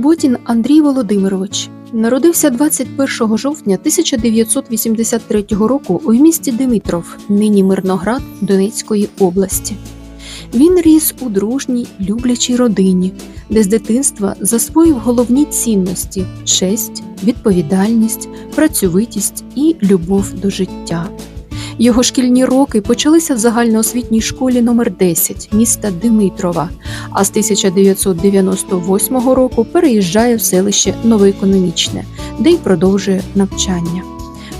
Суботін Андрій Володимирович народився 21 жовтня 1983 року у місті Димитров, нині Мирноград Донецької області. Він ріс у дружній, люблячій родині, де з дитинства засвоїв головні цінності честь, відповідальність, працьовитість і любов до життя. Його шкільні роки почалися в загальноосвітній школі номер 10 міста Димитрова, а з 1998 року переїжджає в селище Новоекономічне, де й продовжує навчання.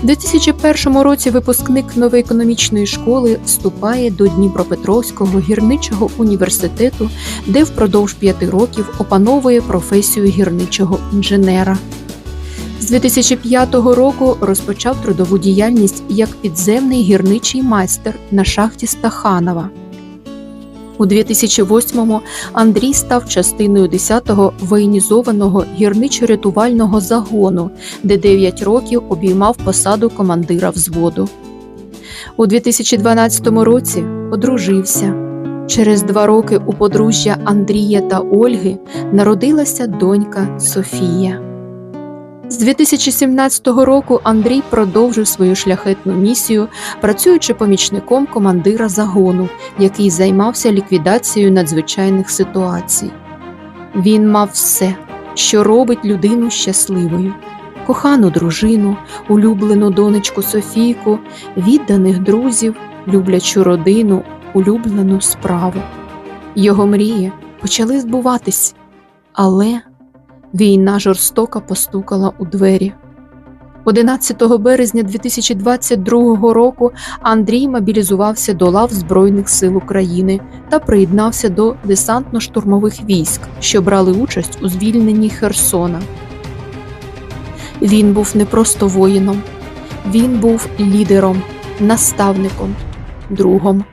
У 2001 році випускник новоекономічної школи вступає до Дніпропетровського гірничого університету, де впродовж п'яти років опановує професію гірничого інженера. З 2005 року розпочав трудову діяльність як підземний гірничий майстер на шахті Стаханова. У 2008-му Андрій став частиною 10-го воєнізованого гірничо-рятувального загону, де 9 років обіймав посаду командира взводу. У 2012 році одружився. Через два роки у подружжя Андрія та Ольги народилася донька Софія. З 2017 року Андрій продовжив свою шляхетну місію, працюючи помічником командира загону, який займався ліквідацією надзвичайних ситуацій. Він мав все, що робить людину щасливою: кохану дружину, улюблену донечку Софійку, відданих друзів, люблячу родину, улюблену справу. Його мрії почали збуватись, але Війна жорстоко постукала у двері. 11 березня 2022 року Андрій мобілізувався до лав Збройних сил України та приєднався до десантно-штурмових військ, що брали участь у звільненні Херсона. Він був не просто воїном, він був лідером, наставником, другом.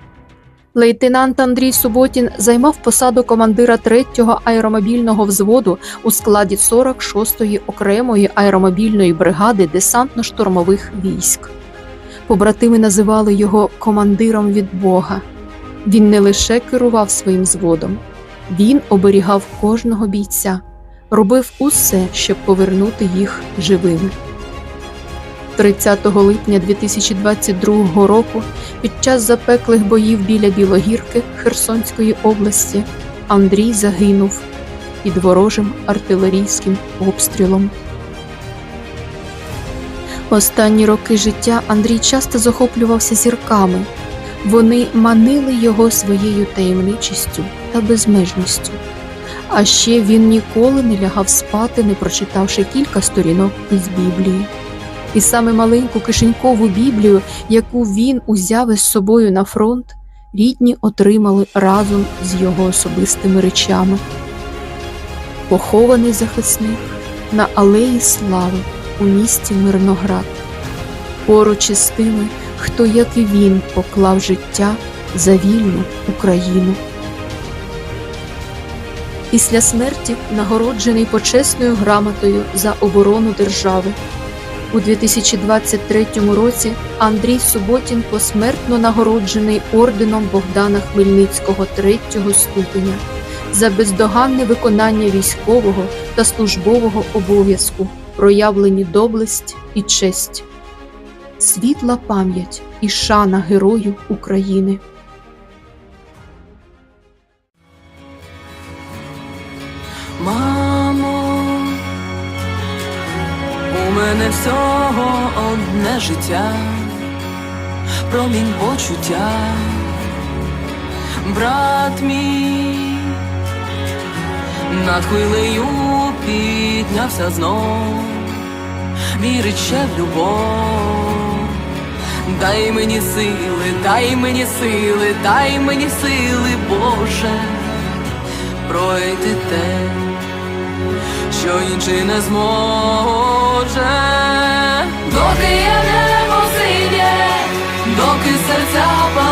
Лейтенант Андрій Суботін займав посаду командира 3-го аеромобільного взводу у складі 46-ї окремої аеромобільної бригади десантно-штурмових військ. Побратими називали його командиром від Бога. Він не лише керував своїм взводом, він оберігав кожного бійця, робив усе, щоб повернути їх живими. 30 липня 2022 року під час запеклих боїв біля Білогірки Херсонської області Андрій загинув під ворожим артилерійським обстрілом. Останні роки життя Андрій часто захоплювався зірками. Вони манили його своєю таємничістю та безмежністю. А ще він ніколи не лягав спати, не прочитавши кілька сторінок із Біблії. І саме маленьку кишенькову Біблію, яку він узяв із собою на фронт, рідні отримали разом з його особистими речами. Похований захисник на алеї Слави у місті Мирноград, поруч із тими, хто, як і він, поклав життя за вільну Україну. Після смерті нагороджений почесною грамотою за оборону держави. У 2023 році Андрій Суботін посмертно нагороджений орденом Богдана Хмельницького третього ступеня за бездоганне виконання військового та службового обов'язку, проявлені доблесть і честь, світла пам'ять і шана герою України. У мене всього одне життя, промінь почуття, брат мій, над хвилею піднявся знов, вірить ще в любов. Дай мені сили, дай мені сили, дай мені сили, Боже, пройти те, що інший не зможе, доки я не посиє, доки серця.